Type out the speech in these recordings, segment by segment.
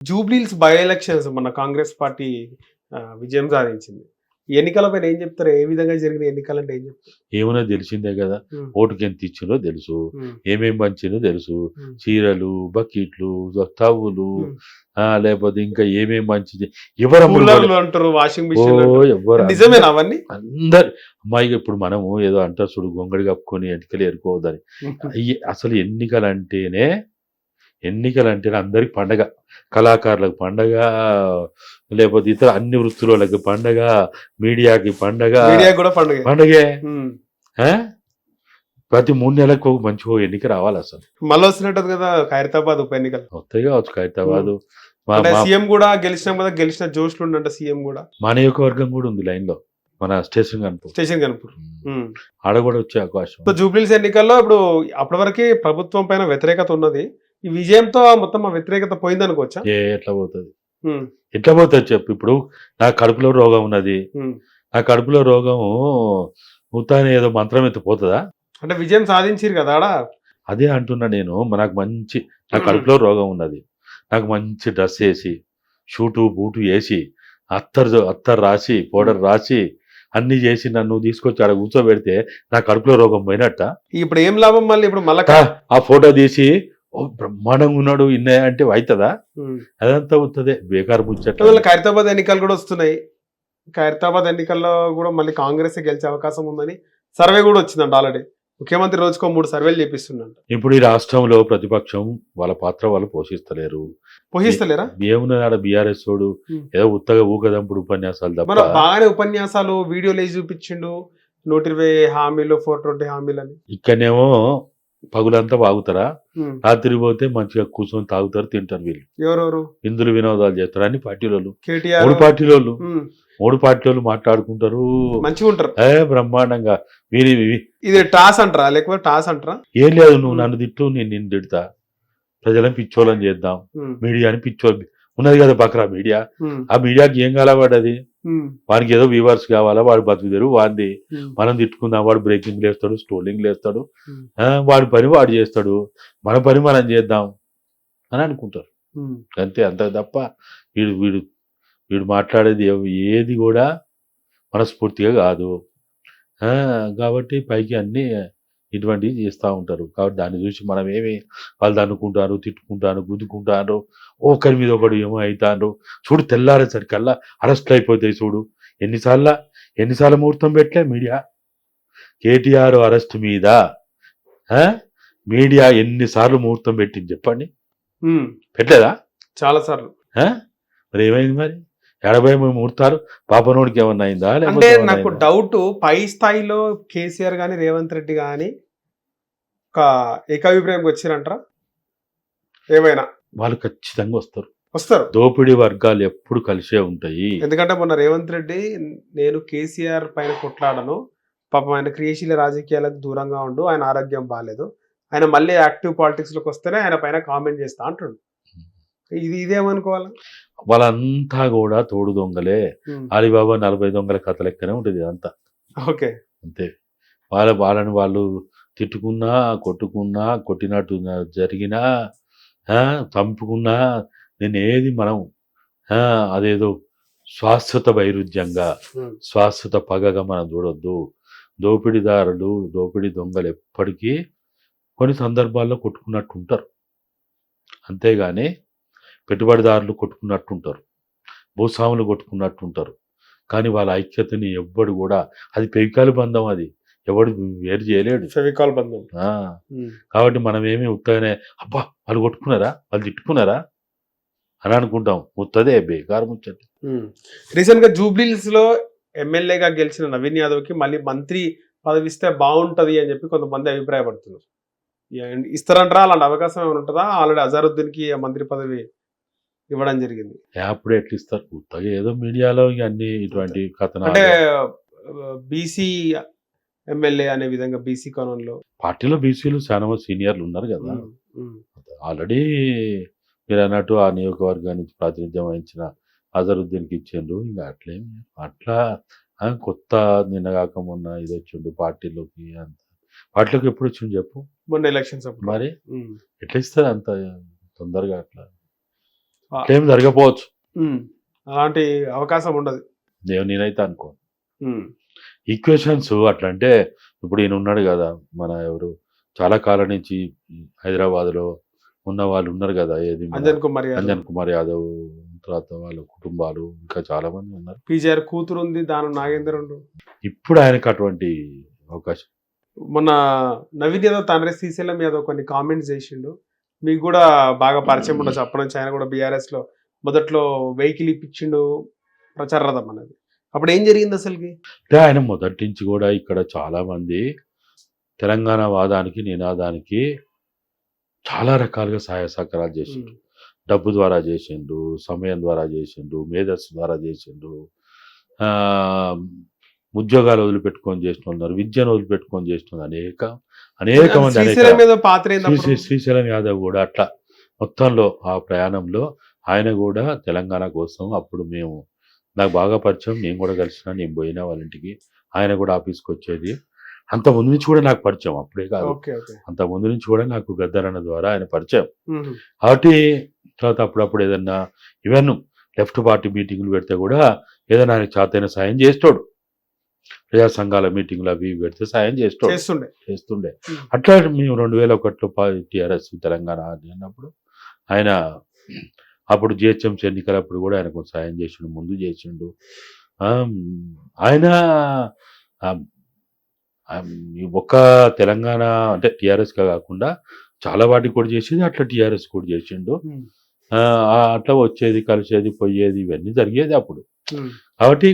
Jubilee Hills by elections మన Congress party విజయం సాధించింది. ఎన్నికలపైన ఏం చెప్తారు? ఏ విధంగా జరిగిన ఎన్నికలు అంటే ఏం చెప్తారు? ఏమన్నా తెలిసిందే కదా? ఓటుకి ఎంత ఇచ్చిందో తెలుసు. ఉమ్, ఏమేం పంచిందో తెలుసు. చీరలు బకెట్లు తవ్వులు లేకపోతే ఇంకా ఏమేం మంచి ఎవరు అవన్నీ? అందరు. అమ్మాయి ఇప్పుడు మనము ఏదో అంటారు చూడు గొంగడి కప్పుకొని ఎన్నికలు ఎరుకోవద్దని అసలు ఎన్నికలు అంటేనే ఎన్నికలు అంటేనే అందరికి పండగ. కళాకారులకు పండగ లేకపోతే ఇతర అన్ని వృత్తులకు పండగ మీడియాకి పండగ. కూడా పండుగ. పండగే? ప్రతి మూడు నెలలకు ఒక మంచి ఎన్నిక రావాలి అసలు. మళ్ళీ వస్తున్నట్టు కదా ఖైరతాబాద్ ఉప ఎన్నికలు. వస్తాయి కావచ్చు అంటే మా- సీఎం కూడా గెలిచినాం కదా గెలిచిన జోష్లు ఉండంట సీఎం కూడా. మా నియోజకవర్గం కూడా ఉంది లైన్లో మన స్టేషన్ కనుక స్టేషన్ కనుపూర్. ఆడ కూడా వచ్చే అవకాశం సో జూబ్లీస్ ఎన్నికల్లో ఇప్పుడు అప్పటి వరకు ప్రభుత్వం పైన వ్యతిరేకత ఉన్నది. ఈ విజయంతో మొత్తం ఆ వ్యతిరేకత పోయింది అనుకోవచ్చా ఏ ఎట్లా పోతుంది? ఎట్లా పోతుంది చెప్పు? ఇప్పుడు నా కడుపులో రోగం ఉన్నది. నా కడుపులో రోగం ఉత్తానే ఏదో మంత్రం ఎత్తి పోతుందా? అంటే విజయం సాధించారు కదా ఆడ? అదే అంటున్నా నేను. నాకు మంచి నా కడుపులో రోగం ఉన్నది. నాకు మంచి డ్రెస్ వేసి షూటు బూటు వేసి అత్తరు అత్తరు రాసి పౌడర్ రాసి అన్ని చేసి నన్ను తీసుకొచ్చి ఆడ కూర్చోబెడితే నా కడుపులో రోగం పోయినట్ట? ఇప్పుడు ఏం లాభం మళ్ళీ? ఇప్పుడు మళ్ళా ఆ ఫోటో తీసి ఓ బ్రహ్మాండంగా ఉన్నాడు ఇన్నే అంటే అవుతుందా. అదంతా అవుతుంది బేకారు ముచ్చట. ఖైరతాబాద్ ఎన్నికలు కూడా వస్తున్నాయి. ఖైరతాబాద్ ఎన్నికల్లో కూడా మళ్ళీ కాంగ్రెస్ గెలిచే అవకాశం ఉందని సర్వే కూడా వచ్చిందంట ఆల్రెడీ. ముఖ్యమంత్రి రోజుకో మూడు సర్వేలు చేపిస్తుండంట. ఇప్పుడు ఈ రాష్ట్రంలో ప్రతిపక్షం వాళ్ళ పాత్ర వాళ్ళు పోషిస్తలేరు. పోషిస్తలేరా? ఏమున్నది ఆడ బీఆర్ఎస్ తోడు Hmm. ఏదో ఉత్తగా ఊకదంపుడు ఉపన్యాసాలు మన తప్ప బాగానే ఉపన్యాసాలు వీడియోలు వేసి చూపించిండు. నూట ఇరవై హామీలు ఫోర్ ట్వంటీ హామీలు అని ఇక్కడనేమో పగులంతా వాగుతారా? ఉమ్. రాత్రి పోతే మంచిగా కూర్చొని తాగుతారు తింటారు వీళ్ళు. ఎవరెవరు? ఇందులో వినోదాలు చేస్తారు అన్ని పార్టీలోళ్ళు. కేటీఆర్ మూడు పార్టీలోళ్ళు. ఉమ్. మూడు పార్టీలోళ్ళు మాట్లాడుకుంటారు. మంచిగా ఉంటారు. ఏ బ్రహ్మాండంగా. వీరి ఇది టాస్ అంటారా? లేకపోతే టాస్ అంటారా? ఏం లేదు నువ్వు. నన్ను తిట్టు నేను నిన్ను తిడతా. ప్రజలను పిచ్చోళ్ళని చేద్దాం. మీడియాని పిచ్చోళ్ళు ఉన్నది కదా పక్కన మీడియా. ఆ మీడియాకి ఏం కాలవాడది. వానికి ఏదో వ్యూవర్స్ కావాలా వాడు బతుకుదేరు వాడిది ఉమ్. మనం తిట్టుకుందాం వాడు బ్రేకింగ్ లేస్తాడు స్టోలింగ్ లేస్తాడు. ఆ, వాడి పని వాడు చేస్తాడు మన పని మనం చేద్దాం అని అనుకుంటారు. అంతే అంత తప్ప వీడు వీడు వీడు మాట్లాడేది ఏది కూడా మనస్ఫూర్తిగా కాదు కాబట్టి పైకి అన్ని ఇటువంటివి చేస్తూ ఉంటారు. కాబట్టి దాన్ని చూసి మనం ఏమి వాళ్ళు అనుకుంటారు తిట్టుకుంటారు గుద్దుకుంటారు ఒకరి మీద ఒకడు ఏమో అవుతారు. చూడు తెల్లారేసరికల్లా అరెస్ట్లు అయిపోతాయి చూడు. ఎన్నిసార్లు ఎన్నిసార్లు ముహూర్తం పెట్టలే మీడియా? కేటీఆర్ అరెస్ట్ మీద? మీడియా ఎన్నిసార్లు ముహూర్తం పెట్టింది చెప్పండి. పెట్టలేదా? చాలా సార్లు. ఆ? మరి ఏమైంది మరి? మూడు ముహూర్తాలు పాపనోడికి ఏమన్నా అయిందా? అంటే నాకు? డౌట్ పై స్థాయిలో కేసీఆర్ గాని రేవంత్ రెడ్డి గాని ఒక ఏకాభిప్రాయంకి వచ్చిరంటారా ఏమైనా? వాళ్ళు ఖచ్చితంగా వస్తారు. వస్తారు. దోపిడీ వర్గాలు ఎప్పుడు కలిసే ఉంటాయి. ఎందుకంటే మొన్న రేవంత్ రెడ్డి నేను కేసీఆర్ పైన కొట్లాడను. పాపం ఆయన క్రియాశీల రాజకీయాలకు దూరంగా ఉండు ఆయన ఆరోగ్యం బాగాలేదు ఆయన మళ్ళీ యాక్టివ్ పాలిటిక్స్లోకి వస్తేనే ఆయన పైన కామెంట్ చేస్తా అంటుండు. ఇది ఇదేమనుకోవాలి? వాళ్ళంతా కూడా తోడు దొంగలే. అలీబాబా నలభై దొంగల కథ లెక్కనే ఉంటుంది ఇదంతా. ఓకే. అంతే. వాళ్ళ వాళ్ళని వాళ్ళు తిట్టుకున్నా కొట్టుకున్నా కొట్టినట్టు జరిగినా చంపుకున్నా నేను ఏది మనం అదేదో శాశ్వత వైరుధ్యంగా శాశ్వత పగగా మనం చూడొద్దు. దోపిడీదారులు దోపిడీ దొంగలు ఎప్పటికీ కొన్ని సందర్భాల్లో కొట్టుకున్నట్టు ఉంటారు అంతేగాని పెట్టుబడిదారులు కొట్టుకున్నట్టు ఉంటారు భూస్వాములు కొట్టుకున్నట్టు ఉంటారు కానీ వాళ్ళ ఐక్యతని ఎవ్వడు కూడా అది పెవికాల బంధం అది. ఎవడు వేరు చేయలేడు. ఫెవికాల్ బంధం. కాబట్టి మనం ఏమి ఉత్తగానే అబ్బా వాళ్ళు కొట్టుకున్నారా? వాళ్ళు తిట్టుకున్నారా? అని అనుకుంటాం. ఉత్తదే బేకారు ముచ్చట. రీసెంట్గా జూబ్లీస్లో ఎమ్మెల్యేగా గెలిచిన నవీన్ యాదవ్కి మళ్ళీ మంత్రి పదవి ఇస్తే బాగుంటది అని చెప్పి కొంతమంది అభిప్రాయపడుతున్నారు. ఇస్తారంటారా అలాంటి అవకాశం ఏమైనా ఉంటుందా? ఆల్రెడీ అజారుద్దీన్కి మంత్రి పదవి ఇవ్వడం జరిగింది. అప్పుడు ఎట్లా ఇస్తారు? ఉత్తగా ఏదో మీడియాలో అన్ని ఇటువంటి అంటే కథనాలు బీసీ ఎమ్మెల్యే అనే విధంగా బీసీ కోణంలో పార్టీలో బీసీలు చాలా మంది సీనియర్లు ఉన్నారు కదా. ఆల్రెడీ మీరు అన్నట్టు ఆ నియోజకవర్గానికి ప్రాతినిధ్యం వహించిన అజరుద్దీన్కి ఇచ్చిండ్రు. ఇంకా అట్లేం అట్లా కొత్త నిన్నగాక మొన్న ఇది వచ్చిండు పార్టీలోకి అంత. పార్టీలోకి ఎప్పుడు వచ్చిండు చెప్పు. మొన్న ఎలక్షన్స్ అప్పుడు. మరి. ఎట్లా ఇస్తారు అంత తొందరగా అట్లా? ఏం జరగపోవచ్చు. అలాంటి అవకాశం ఉండదు. నేను నేనైతే అనుకో. ఈక్వేషన్స్ అట్లా అంటే ఇప్పుడు ఈయన ఉన్నాడు కదా మన ఎవరు చాలా కాలం నుంచి హైదరాబాద్లో ఉన్న వాళ్ళు ఉన్నారు కదా ఏది అంజన్ కుమార్ అంజన్ కుమార్ యాదవ్ తర్వాత వాళ్ళ కుటుంబాలు ఇంకా చాలా మంది ఉన్నారు. పీజీఆర్ కూతురు ఉంది దాని నాగేందర్ ఇప్పుడు ఆయనకు అటువంటి అవకాశం. మొన్న నవీన్ యాదవ్ తండ్రి శ్రీశైలం యాదవ్ కొన్ని కామెంట్స్ చేసిండు. మీకు కూడా బాగా పరిచయం ఉండొచ్చు. అప్పటి నుంచి ఆయన కూడా బీఆర్ఎస్లో మొదట్లో వెహికల్ ఇప్పించిండు ప్రచార రథం అనేది. అప్పుడు ఏం జరిగింది అసలుకి? అంటే ఆయన మొదటి నుంచి కూడా ఇక్కడ చాలా మంది తెలంగాణ వాదానికి నినాదానికి చాలా రకాలుగా సహాయ సహకారాలు చేసిండు. డబ్బు ద్వారా చేసిండు సమయం ద్వారా చేసిండు మేధస్సు ద్వారా చేసిండు. ఆ, ఉద్యోగాలు వదిలిపెట్టుకొని ఉన్నారు విద్యను వదిలిపెట్టుకొని చేసిన అనేక అనేక మంది శ్రీశైలం యాదవ్ కూడా అట్లా మొత్తంలో ఆ ప్రయాణంలో ఆయన కూడా తెలంగాణ కోసం అప్పుడు మేము నాకు బాగా పరిచయం నేను కూడా కలిసిన నేను పోయినా వాళ్ళ ఇంటికి. ఆయన కూడా ఆఫీస్కి వచ్చేది. అంత ముందు నుంచి కూడా నాకు పరిచయం అప్పుడే కాదు. అంత ముందు నుంచి కూడా నాకు గద్దరన్న ద్వారా ఆయన పరిచయం. కాబట్టి తర్వాత అప్పుడప్పుడు ఏదన్నా ఈవెన్ లెఫ్ట్ పార్టీ మీటింగ్లు పెడితే కూడా ఏదైనా ఆయన చాతైన సాయం చేస్తాడు. ప్రజా సంఘాల మీటింగ్లు అవి పెడితే సాయం చేస్తాడు. చేస్తుండే. అట్లా మేము రెండు వేల ఒకటిలో టీఆర్ఎస్ తెలంగాణ అని అన్నప్పుడు ఆయన అప్పుడు జిహెచ్ఎంసీ ఎన్నికలప్పుడు కూడా ఆయన కొంచెం సాయం చేసిండు ముందు చేసిండు. ఆయన ఒక్క తెలంగాణ అంటే టీఆర్ఎస్ కాకుండా చాలా వాటికి కూడా చేసింది అట్లా టీఆర్ఎస్ కూడా చేసిండు. అట్లా వచ్చేది కలిసేది పోయేది ఇవన్నీ జరిగేది అప్పుడు. కాబట్టి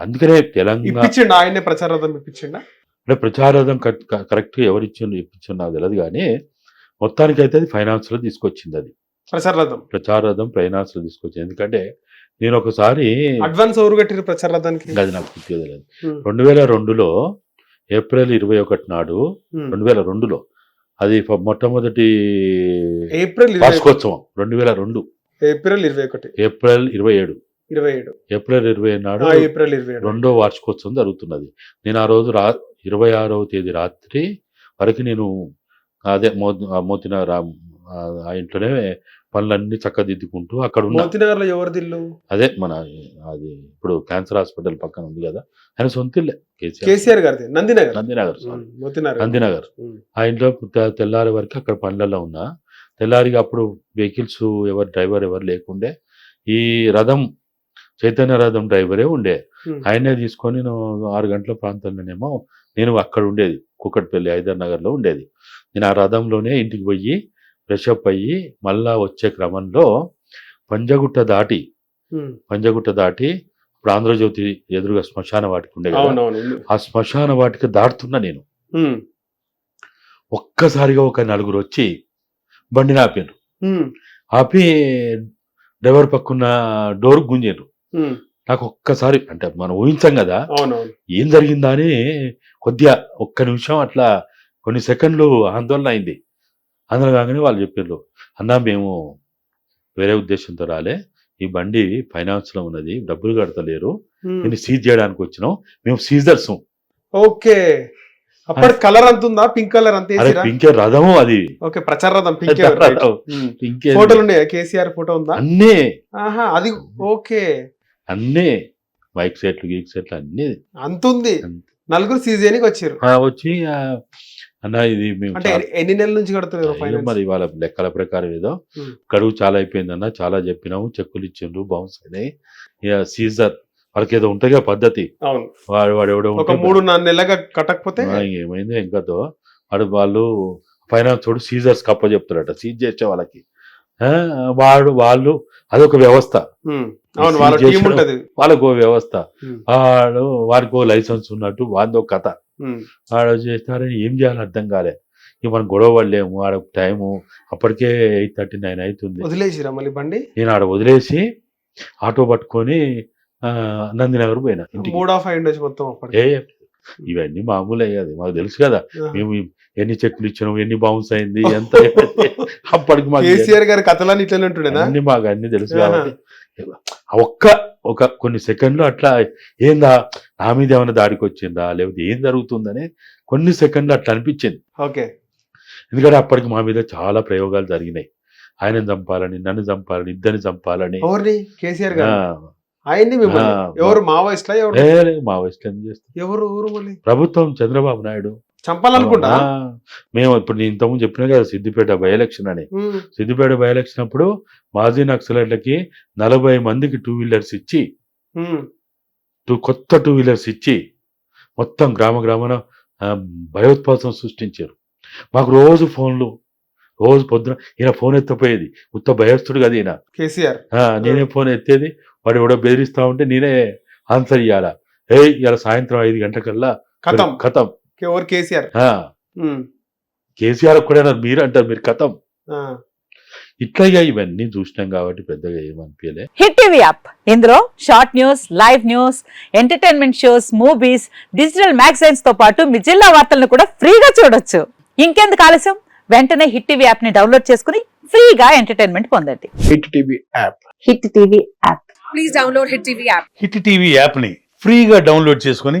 అందుకనే తెలంగాణ ఇప్పించిండు? ఆయనే ప్రచార రథం ఇప్పించిండా? అంటే ప్రచారం కరెక్ట్ ఎవరు ఇచ్చిండు ఇప్పించిండు నాకు తెలియదు కానీ మొత్తానికి అయితే అది ఫైనాన్స్లో తీసుకొచ్చింది అది. ప్రచార రథం ప్రచారం ఫైనాన్స్లో తీసుకొచ్చింది. ఎందుకంటే నేను ఒకసారి అడ్వాన్స్ ఎవరు కట్టిరు ప్రచార రథానికి ఇంకా అది నాకు గుర్తు తెలియదు. రెండు వేల రెండులో ఏప్రిల్ ఇరవై ఒకటి నాడు. రెండు వేల రెండులో అది మొట్టమొదటి ఏప్రిల్ వార్షికోత్సవం రెండు వేల రెండు. ఏప్రిల్ ఇరవై ఒకటి. ఏప్రిల్ ఇరవై ఏడు. ఇరవై ఏడు. ఏప్రిల్ ఇరవై నాడు ఆ, ఏప్రిల్ ఇరవై ఏడు. రెండో వార్షికోత్సవం జరుగుతున్నది. నేను ఆ రోజు రా ఇరవై ఆరవ తేదీ రాత్రి వరకు నేను అదే మో మోతినగర్ ఆ- ఆ- ఇంట్లోనే పనులన్నీ చక్కదిద్దుకుంటూ అక్కడ ఉన్న మోతినగర్లో ఎవరిది ఇల్లు అదే మన అది ఇప్పుడు క్యాన్సర్ హాస్పిటల్ పక్కన ఉంది కదా ఆయన సొంత ఇల్లే కేసీఆర్. గారిది నందినగర్. నందినగర్ నందినగర్. ఆ ఇంట్లో తెల్లారి వరకు అక్కడ పనులలో ఉన్నా. తెల్లారిగా అప్పుడు వెహికల్స్ ఎవరు డ్రైవర్ ఎవరు లేకుండే ఈ రథం చైతన్య రథం డ్రైవరే ఉండే. ఆయనే తీసుకొని నేను ఆరు గంటల ప్రాంతంలోనేమో నేను అక్కడ ఉండేది కుక్కట్పల్లి హైదర్ నగర్లో ఉండేది నేను ఆ రథంలోనే ఇంటికి పోయి ఫ్రెష్ అప్ అయ్యి మళ్ళా వచ్చే క్రమంలో పంజగుట్ట దాటి. పంజగుట్ట దాటి ఇప్పుడు ఆంధ్రజ్యోతి ఎదురుగా శ్మశాన వాటికి ఉండే ఆ శ్మశాన వాటికి దాటుతున్నా నేను. ఒక్కసారిగా ఒక నలుగురు వచ్చి బండిని ఆపారు. ఆపి డ్రైవర్ పక్కన డోర్ గుంజారు. నాకు ఒక్కసారి అంటే మనం ఊహించాం కదా ఏం జరిగిందా అని కొద్దిగా ఒక్క నిమిషం అట్లా కొన్ని సెకండ్లు ఆందోళన అయింది. ఆందోళన కాగానే వాళ్ళు చెప్పారు అన్నా మేము వేరే ఉద్దేశంతో రాలే. ఈ బండి ఫైనాన్స్లో ఉన్నది డబ్బులు కడతలేరు. దీన్ని సీజ్ చేయడానికి వచ్చినాం. మేము సీజర్స్. ఓకే. అప్పటి కలర్ అంత ఉందా? పింక్ కలర్ అంత పింకే రథము అది. ఓకే ప్రచార రథం పింక్. పింకే ఫోటోలు ఉన్నాయా? కేసీఆర్ ఫోటో ఉందా? అన్నీ. అది ఓకే. అన్నీ మైక్ సెట్లు గీక్ సెట్లు అన్నీ అంత ఉంది అంత. నలుగురు సీజ్ చేయడానికి వచ్చారు వచ్చి అన్న ఇది మేము ఎన్ని- నెలల నుంచి కడుతున్నారు మరి వాళ్ళ లెక్కల ప్రకారం ఏదో. గడువు చాలా అయిపోయిందన్న చాలా చెప్పినాము చెక్కులు ఇచ్చిండ్రు బౌన్స్ అయినాయి. ఇక సీజర్ వాళ్ళకి ఏదో కదా పద్ధతి. వాడు వాడు ఎవడో ఒక మూడు నాలుగు నెలలుగా కట్టకపోతే ఏమైంది ఇంకతో వాడు వాళ్ళు ఫైనాన్స్ తోడు సీజర్స్ కప్ప చెప్తారట సీజ్ చేసే వాళ్ళకి. వాడు వాళ్ళు అదొక వ్యవస్థ. అవును సీజ్ వాళ్ళ టీం చేసిన- ఉంటది. వాళ్ళకు వ్యవస్థ. వాడు వారికి ఓ లైసెన్స్ ఉన్నట్టు వాడిదో కథ. వాడు చేస్తారని ఏం చేయాలో అర్థం కాలే. ఇక మనం గొడవ పడలేము ఆడ టైము. అప్పటికే ఎయిట్ థర్టీ నైన్ అవుతుంది వదిలేసిరా మళ్ళీ బండి? నేను ఆడ వదిలేసి ఆటో పట్టుకొని నందినగర్ పోయినా ఇంటికి. మూడ్ ఆఫ్ అయి ఉండొచ్చు మొత్తం ఏ ఇవన్నీ మామూలే కదా మాకు తెలుసు కదా. మేము ఎన్ని చెక్కులు ఇచ్చినాం ఎన్ని బౌన్స్ అయింది ఎంత అప్పటికి మాకు కేసీఆర్ గారి కథలన్నీ ఇట్లనే ఉంటుండేనా? అన్ని మాకు అన్ని తెలుసు. కాబట్టి. ఒక్క ఒక కొన్ని సెకండ్లు అట్లా ఏందా నా మీద ఏమైనా దాడికి వచ్చిందా లేకపోతే ఏం జరుగుతుందని కొన్ని సెకండ్లు అట్లా అనిపించింది. ఓకే. ఎందుకంటే అప్పటికి మా మీద చాలా ప్రయోగాలు జరిగినాయి. ఆయన చంపాలని నన్ను చంపాలని ఇద్దరిని చంపాలని. కేసీఆర్ గారు ఎవరు? మావోయిస్ట్లా ఎవరు? ఏ, ఎవరు ప్రభుత్వం చంద్రబాబు నాయుడు. చంపాలనుకుంటా మేము ఇప్పుడు నేను ఇంతకుముందు చెప్పినా కదా సిద్దిపేట బై ఎలక్షన్ అని. సిద్దిపేట బై ఎలక్షన్ అప్పుడు మాజీ నక్సలైట్లకి నలభై మందికి టూ వీలర్స్ ఇచ్చి టూ కొత్త టూ వీలర్స్ ఇచ్చి మొత్తం గ్రామ గ్రామాన భయోత్పాదం సృష్టించారు. మాకు రోజు ఫోన్లు రోజు పొద్దున ఈయన ఫోన్ ఎత్తపోయేది. ఉత్త భయస్తుడు కదా ఈయన. కేసీఆర్. నేనే ఫోన్ ఎత్తేది వాడు ఎవడో బెదిరిస్తా ఉంటే నేనే ఆన్సర్ ఇవ్వాలా ఏ ఇలా సాయంత్రం ఐదు గంటలకల్లా కథం. కథం. ఎవరు కేసీఆర్. కేసీఆర్ ఒక్కడైనా మీరు అంటారు మీరు కథం. ఇట్లా ఇవన్నీ చూసినాం కాబట్టి పెద్దగా ఏమనిపించలే హిట్ టీవీ యాప్. ఇందులో short news live news entertainment shows movies digital మ్యాగజైన్స్తో పాటు మీ జిల్లా వార్తలను కూడా ఫ్రీగా చూడొచ్చు. ఇంకెందుకు ఆలస్యం? వెంటనే హిట్ టీవీ యాప్ని డౌన్లోడ్ చేసుకుని ఫ్రీగా ఎంటర్టైన్మెంట్ పొందండి. Hit TV app. Hit TV app. Please download Hit TV app. Hit TV యాప్ని ఫ్రీగా డౌన్లోడ్ చేసుకొని